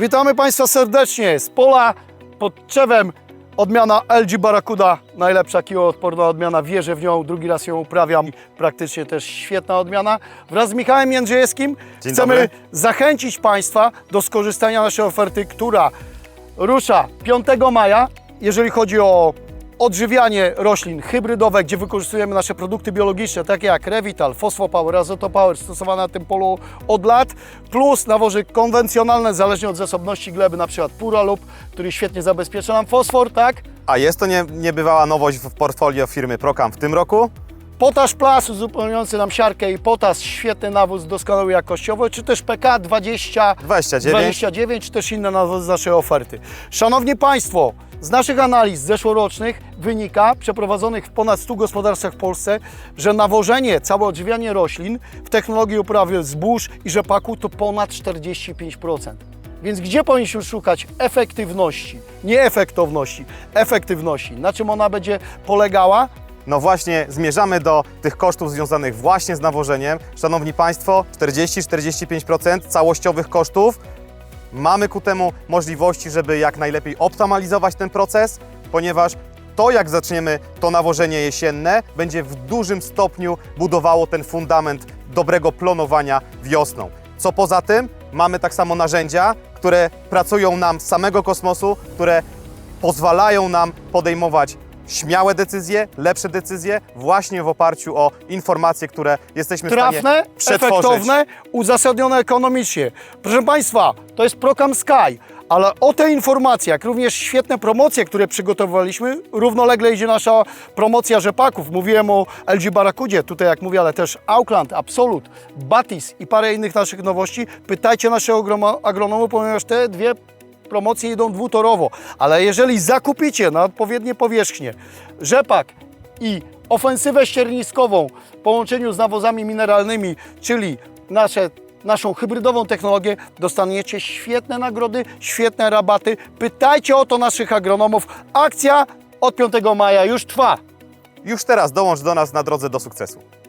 Witamy Państwa serdecznie z pola pod drzewem. Odmiana LG Barracuda, najlepsza kiłoodporna odmiana, wierzę w nią, drugi raz ją uprawiam. Praktycznie też świetna odmiana. Wraz z Michałem Jędrzejewskim Dzień chcemy dobry. zachęcić Państwa do skorzystania z naszej oferty, która rusza 5 maja, jeżeli chodzi o odżywianie roślin hybrydowe, gdzie wykorzystujemy nasze produkty biologiczne, takie jak Revital, Phosphopower, Azotopower, stosowane na tym polu od lat, plus nawozy konwencjonalne, zależnie od zasobności gleby, na przykład Puralub, który świetnie zabezpiecza nam fosfor, tak? A jest to nie, niebywała nowość w portfolio firmy Procam w tym roku. Potash Plus uzupełniający nam siarkę i potas, świetny nawóz doskonały jakościowo, czy też PK 20 29. 29, czy też inne nawozy z naszej oferty. Szanowni Państwo, z naszych analiz zeszłorocznych wynika, przeprowadzonych w ponad 100 gospodarstwach w Polsce, że nawożenie, całe odżywianie roślin w technologii uprawy zbóż i rzepaku to ponad 45%. Więc gdzie powinniśmy szukać efektywności? Nie efektowności, efektywności. Na czym ona będzie polegała? No właśnie, zmierzamy do tych kosztów związanych właśnie z nawożeniem. Szanowni Państwo, 40-45% całościowych kosztów. Mamy ku temu możliwości, żeby jak najlepiej optymalizować ten proces, ponieważ to, jak zaczniemy to nawożenie jesienne, będzie w dużym stopniu budowało ten fundament dobrego plonowania wiosną. Co poza tym, mamy tak samo narzędzia, które pracują nam z samego kosmosu, które pozwalają nam podejmować śmiałe decyzje, lepsze decyzje, właśnie w oparciu o informacje, które jesteśmy w trafne, stanie przetworzyć. efektowne, uzasadnione ekonomicznie. Proszę Państwa, to jest Procam Sky, ale o te informacje, jak również świetne promocje, które przygotowaliśmy, równolegle idzie nasza promocja rzepaków. Mówiłem o LG Barracudzie, tutaj jak mówię, ale też Auckland, Absolut, Batis i parę innych naszych nowości. Pytajcie naszego agronomu, ponieważ te dwie promocje idą dwutorowo, ale jeżeli zakupicie na odpowiednie powierzchnie rzepak i ofensywę ścierniskową w połączeniu z nawozami mineralnymi, czyli nasze, naszą hybrydową technologię, dostaniecie świetne nagrody, świetne rabaty. Pytajcie o to naszych agronomów. Akcja od 5 maja już trwa. Już teraz dołącz do nas na drodze do sukcesu.